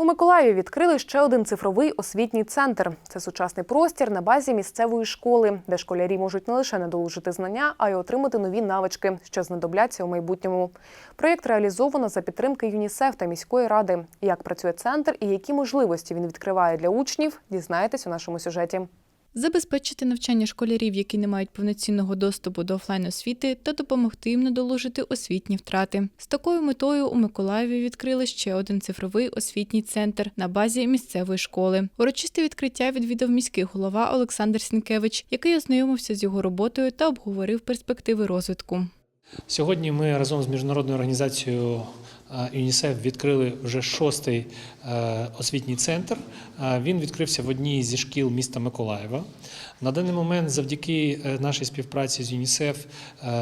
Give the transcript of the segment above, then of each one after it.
У Миколаєві відкрили ще один цифровий освітній центр. Це сучасний простір на базі місцевої школи, де школярі можуть не лише надолужити знання, а й отримати нові навички, що знадобляться у майбутньому. Проєкт реалізовано за підтримки ЮНІСЕФ та міської ради. Як працює центр і які можливості він відкриває для учнів, дізнаєтесь у нашому сюжеті. Забезпечити навчання школярів, які не мають повноцінного доступу до офлайн освіти, та допомогти їм надолужити освітні втрати. З такою метою у Миколаєві відкрили ще один цифровий освітній центр на базі місцевої школи. Урочисте відкриття відвідав міський голова Олександр Сінкевич, який ознайомився з його роботою та обговорив перспективи розвитку. Сьогодні ми разом з міжнародною організацією е, ЮНІСЕФ відкрили вже шостий е, освітній центр. Е, Він відкрився в одній зі шкіл міста Миколаєва. На даний момент, завдяки нашій співпраці з ЮНІСЕФ,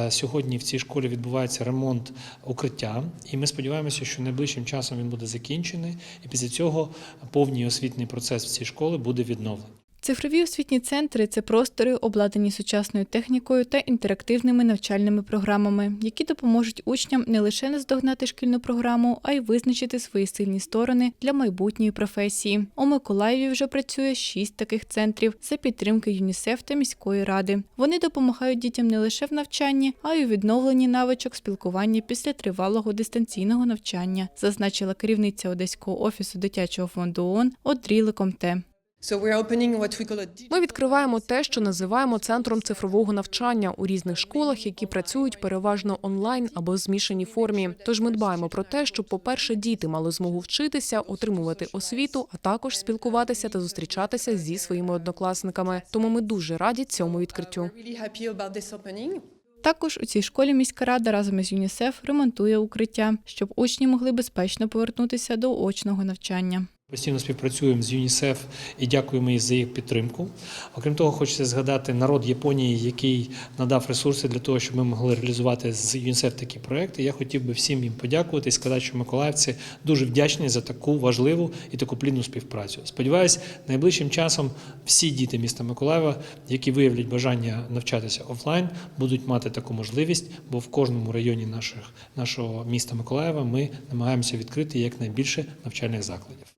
сьогодні в цій школі відбувається ремонт укриття, і ми сподіваємося, що найближчим часом він буде закінчений, і після цього повний освітній процес в цій школі буде відновлений. Цифрові освітні центри це простори, обладнані сучасною технікою та інтерактивними навчальними програмами, які допоможуть учням не лише наздогнати шкільну програму, а й визначити свої сильні сторони для майбутньої професії. У Миколаєві вже працює шість таких центрів за підтримки ЮНІСЕФ та міської ради. Вони допомагають дітям не лише в навчанні, а й у відновленні навичок спілкування після тривалого дистанційного навчання, зазначила керівниця Одеського офісу дитячого фонду ООН Одрі Лекомте. So we're opening what we call a Ми відкриваємо те, що називаємо центром цифрового навчання у різних школах, які працюють переважно онлайн або в змішаній формі. Тож ми дбаємо про те, щоб, по-перше, діти мали змогу вчитися, отримувати освіту, а також спілкуватися та зустрічатися зі своїми однокласниками. Тому ми дуже раді цьому відкриттю. Також у цій школі міська рада разом із ЮНІСЕФ ремонтує укриття, щоб учні могли безпечно повернутися до очного навчання. Постійно співпрацюємо з ЮНІСЕФ і дякуємо їй за їх підтримку. Окрім того, хочеться згадати народ Японії, який надав ресурси для того, щоб ми могли реалізувати з ЮНІСЕФ такі проекти. Я хотів би всім їм подякувати і сказати, що миколаївці дуже вдячні за таку важливу і таку плідну співпрацю. Сподіваюсь, найближчим часом всі діти міста Миколаєва, які виявлять бажання навчатися офлайн, будуть мати таку можливість, бо в кожному районі наших, нашого міста Миколаєва ми намагаємося відкрити якнайбільше навчальних закладів.